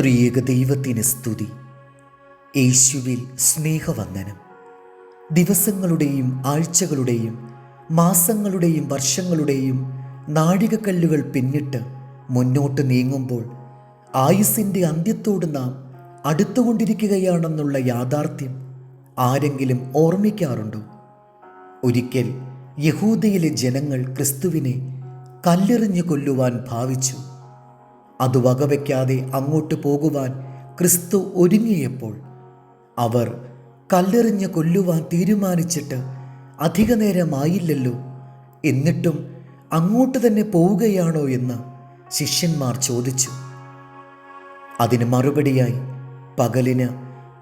ത്രിയേക ദൈവത്തിന് സ്തുതി. യേശുവിൽ സ്നേഹവന്ദനം. ദിവസങ്ങളുടെയും ആഴ്ചകളുടെയും മാസങ്ങളുടെയും വർഷങ്ങളുടെയും നാഴികക്കല്ലുകൾ പിന്നിട്ട് മുന്നോട്ട് നീങ്ങുമ്പോൾ ആയുസിന്റെ അന്ത്യത്തോട് നാം അടുത്തുകൊണ്ടിരിക്കുകയാണെന്നുള്ള യാഥാർത്ഥ്യം ആരെങ്കിലും ഓർമ്മിക്കാറുണ്ടോ? ഒരിക്കൽ യഹൂദയിലെ ജനങ്ങൾ ക്രിസ്തുവിനെ കല്ലെറിഞ്ഞു കൊല്ലുവാൻ ഭാവിച്ചു. അത് വകവയ്ക്കാതെ അങ്ങോട്ട് പോകുവാൻ ക്രിസ്തു ഒരുങ്ങിയപ്പോൾ അവർ കല്ലെറിഞ്ഞ് കൊല്ലുവാൻ തീരുമാനിച്ചിട്ട് അധിക നേരമായില്ലല്ലോ. എന്നിട്ടും അങ്ങോട്ട് തന്നെ പോവുകയാണോ എന്ന് ശിഷ്യന്മാർ ചോദിച്ചു. അതിന് മറുപടിയായി പകലിന്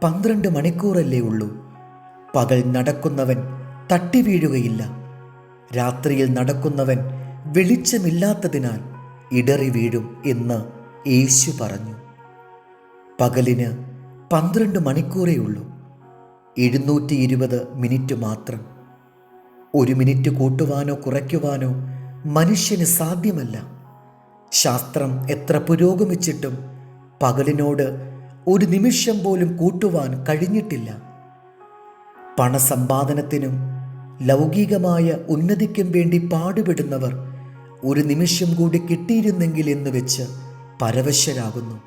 പന്ത്രണ്ട് മണിക്കൂറല്ലേ ഉള്ളൂ. പകൽ നടക്കുന്നവൻ തട്ടി വീഴുകയില്ല. രാത്രിയിൽ നടക്കുന്നവൻ വെളിച്ചമില്ലാത്തതിനാൽ ഇടറി വീഴും എന്ന് യേശു പറഞ്ഞു. പകലിന് പന്ത്രണ്ട് മണിക്കൂറേ ഉള്ളൂ. എഴുന്നൂറ്റി ഇരുപത് മിനിറ്റ് മാത്രം. ഒരു മിനിറ്റ് കൂട്ടുവാനോ കുറയ്ക്കുവാനോ മനുഷ്യന് സാധ്യമല്ല. ശാസ്ത്രം എത്ര പുരോഗമിച്ചിട്ടും പകലിനോട് ഒരു നിമിഷം പോലും കൂട്ടുവാൻ കഴിഞ്ഞിട്ടില്ല. പണസമ്പാദനത്തിനും ലൗകികമായ ഉന്നതിക്കും വേണ്ടി പാടുപെടുന്നവർ ഒരു നിമിഷം കൂടി കിട്ടിയിരുന്നെങ്കിൽ എന്ന് വെച്ച് പരവശരാകുന്നു.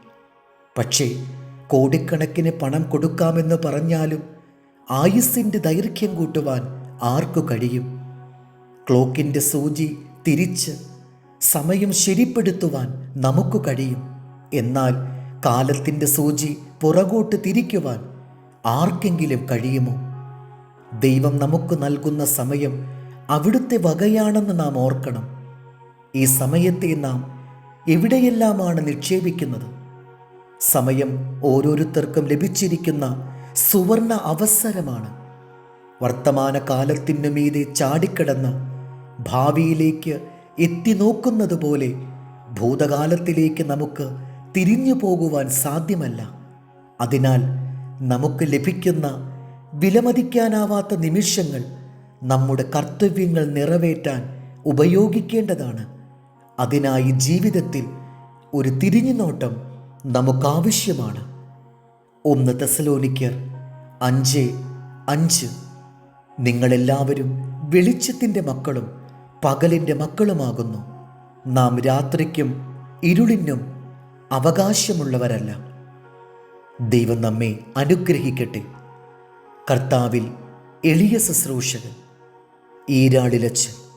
പക്ഷേ കോടിക്കണക്കിന് പണം കൊടുക്കാമെന്ന് പറഞ്ഞാലും ആയുസ്സിന്റെ ദൈർഘ്യം കൂട്ടുവാൻ ആർക്കു കഴിയും? ക്ലോക്കിന്റെ സൂചി തിരിച്ച് സമയം ശരിപ്പെടുത്തുവാൻ നമുക്ക് കഴിയും. എന്നാൽ കാലത്തിന്റെ സൂചി പുറകോട്ട് തിരിക്കുവാൻ ആർക്കെങ്കിലും കഴിയുമോ? ദൈവം നമുക്ക് നൽകുന്ന സമയം അവിടുത്തെ വകയാണെന്ന് നാം ഓർക്കണം. ഈ സമയത്തെ നാം എവിടെയെല്ലാമാണ് നിക്ഷേപിക്കുന്നത്? സമയം ഓരോരുത്തർക്കും ലഭിച്ചിരിക്കുന്ന സുവർണ അവസരമാണ്. വർത്തമാന കാലത്തിനു മീതെ ചാടിക്കിടന്ന് ഭാവിയിലേക്ക് എത്തി നോക്കുന്നത് പോലെ ഭൂതകാലത്തിലേക്ക് നമുക്ക് തിരിഞ്ഞു പോകുവാൻ സാധ്യമല്ല. അതിനാൽ നമുക്ക് ലഭിക്കുന്ന വിലമതിക്കാനാവാത്ത നിമിഷങ്ങൾ നമ്മുടെ കർത്തവ്യങ്ങൾ നിറവേറ്റാൻ ഉപയോഗിക്കേണ്ടതാണ്. അതിനായി ജീവിതത്തിൽ ഒരു തിരിഞ്ഞുനോട്ടം നമുക്കാവശ്യമാണ്. ഒന്ന് തെസലോനിക്കർ അഞ്ച് അഞ്ച്. നിങ്ങളെല്ലാവരും വെളിച്ചത്തിന്റെ മക്കളും പകലിന്റെ മക്കളുമാകുന്നു. നാം രാത്രിക്കും ഇരുളിനും അവകാശമുള്ളവരല്ല. ദൈവം നമ്മെ അനുഗ്രഹിക്കട്ടെ. കർത്താവിൽ എളിയ ശുശ്രൂഷകൻ ഈരാളിലച്ച്